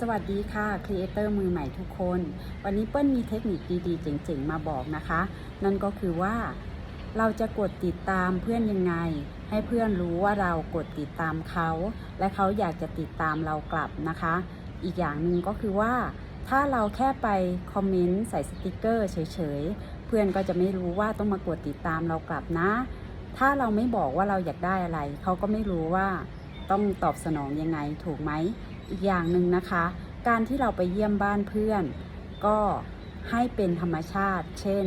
สวัสดีค่ะครีเอเตอร์มือใหม่ทุกคน วันนี้เปิ้ลมีเทคนิคดีๆ เจ๋งๆ มาบอกนะคะ นั่นก็คือว่า เราจะกดติดตามเพื่อนยังไง ให้เพื่อนรู้ว่าเรากดติดตามเขา และเขาอยากจะติดตามเรากลับนะคะ อีกอย่างหนึ่งก็คือว่า ถ้าเราแค่ไปคอมเมนต์ใส่สติกเกอร์เฉยๆ เพื่อนก็จะไม่รู้ว่าต้องมากดติดตามเรากลับนะ ถ้าเราไม่บอกว่าเราอยากได้อะไร เขาก็ไม่รู้ว่าต้องตอบสนองยังไงถูกไหม อีกอย่างหนึ่งนะคะ การที่เราไปเยี่ยมบ้านเพื่อน ก็ให้เป็นธรรมชาติ เช่น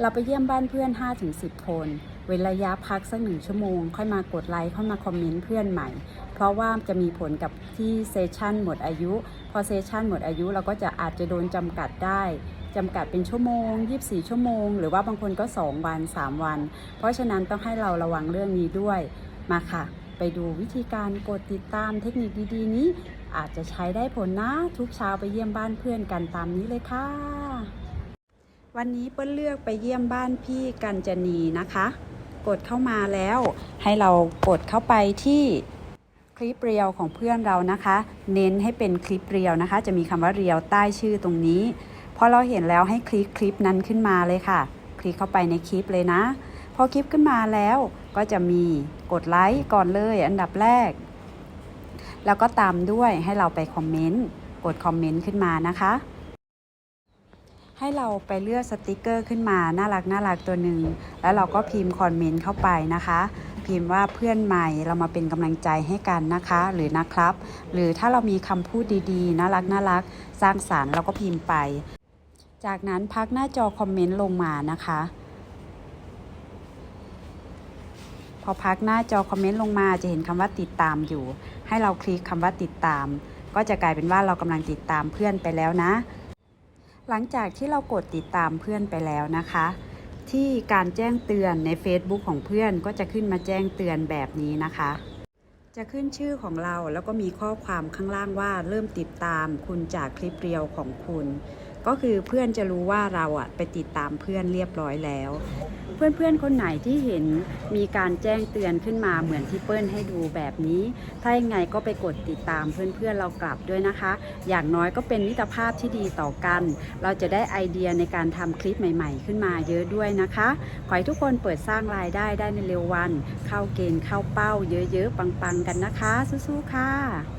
เราไปเยี่ยมบ้านเพื่อน 5-10 คน เว้นระยะพักสักหนึ่งชั่วโมง ค่อยมากดไลค์ค่อยมาคอมเมนต์เพื่อนใหม่ เพราะว่าจะมีผลกับที่เซสชันหมดอายุ พอเซสชันหมดอายุเราก็จะอาจจะโดนจำกัดได้จำกัดเป็นชั่วโมง 24 ชั่วโมง หรือว่าบางคนก็ 2 วัน 3 วัน เพราะฉะนั้นต้องให้เราระวังเรื่องนี้ด้วยมาค่ะ ไปดูวิธีการกดติดตามเทคนิคดีๆ นี้ อาจจะใช้ได้ผลนะ ทุกเช้าไปเยี่ยมบ้านเพื่อนกันตามนี้เลยค่ะ วันนี้เปิ้ลเลือกไปเยี่ยมบ้านพี่กัญจนีนะคะ กดเข้ามาแล้ว ให้เรากดเข้าไปที่คลิปเรียวของเพื่อนเรานะคะ เน้นให้เป็นคลิปเรียวนะคะ จะมีคำว่าเรียวใต้ชื่อตรงนี้พอเราเห็นแล้วให้คลิกคลิปนั้นขึ้นมาเลยค่ะ คลิกเข้าไปในคลิปเลยนะ อคลิปขึ้นมาแล้วก็จะมีกดไลค์ก่อนเลยอันดับแรก แล้วก็ตามด้วยให้เราไปคอมเมนต์กดคอมเมนต์ขึ้นมานะคะ ให้เราไปเลือกสติกเกอร์ขึ้นมาน่ารักน่ารักตัวหนึ่งแล้วเราก็พิมพ์คอมเมนต์เข้าไปนะคะ พิมพ์ว่าเพื่อนใหม่เรามาเป็นกำลังใจให้กันนะคะ หรือนะครับ หรือถ้าเรามีคำพูดดีๆ น่ารักน่ารักสร้างสารรค์เราก็พิมพ์ไป จากนั้นพักหน้าจอคอมเมนต์ลงมานะคะ พ อพักหน้าจอคอมเมนต์ลงมาจะเห็นคำว่าติดตามอยู่ ให้เราคลิกคำว่าติดตาม ก็จะกลายเป็นว่าเรากำลังติดตามเพื่อนไปแล้วนะ หลังจากที่เรากดติดตามเพื่อนไปแล้วนะคะ ที่การแจ้งเตือนใน Facebook ของเพื่อนก็จะขึ้นมาแจ้งเตือนแบบนี้นะคะ จะขึ้นชื่อของเราแล้วก็มีข้อความข้างล่างว่าเริ่มติดตามคุณจากคลิปเรียวของคุณ ก็คือเพื่อนจะรู้ว่าเราอะไปติดตามเพื่อนเรียบร้อยแล้ว เพื่อนๆ คนไหนที่เห็นมีการแจ้งเตือนขึ้นมาเหมือนที่เปิ้ลให้ดูแบบนี้ ถ้ายังไงก็ไปกดติดตามเพื่อนๆเรากลับด้วยนะคะ อย่างน้อยก็เป็นมิตรภาพที่ดีต่อกัน เราจะได้ไอเดียในการทำคลิปใหม่ๆ ขึ้นมาเยอะด้วยนะคะ ขอให้ทุกคนเปิดสร้างรายได้ได้ในเร็ววัน เข้าเกณฑ์เข้าเป้าเยอะๆปังๆกันนะคะ สู้ๆค่ะ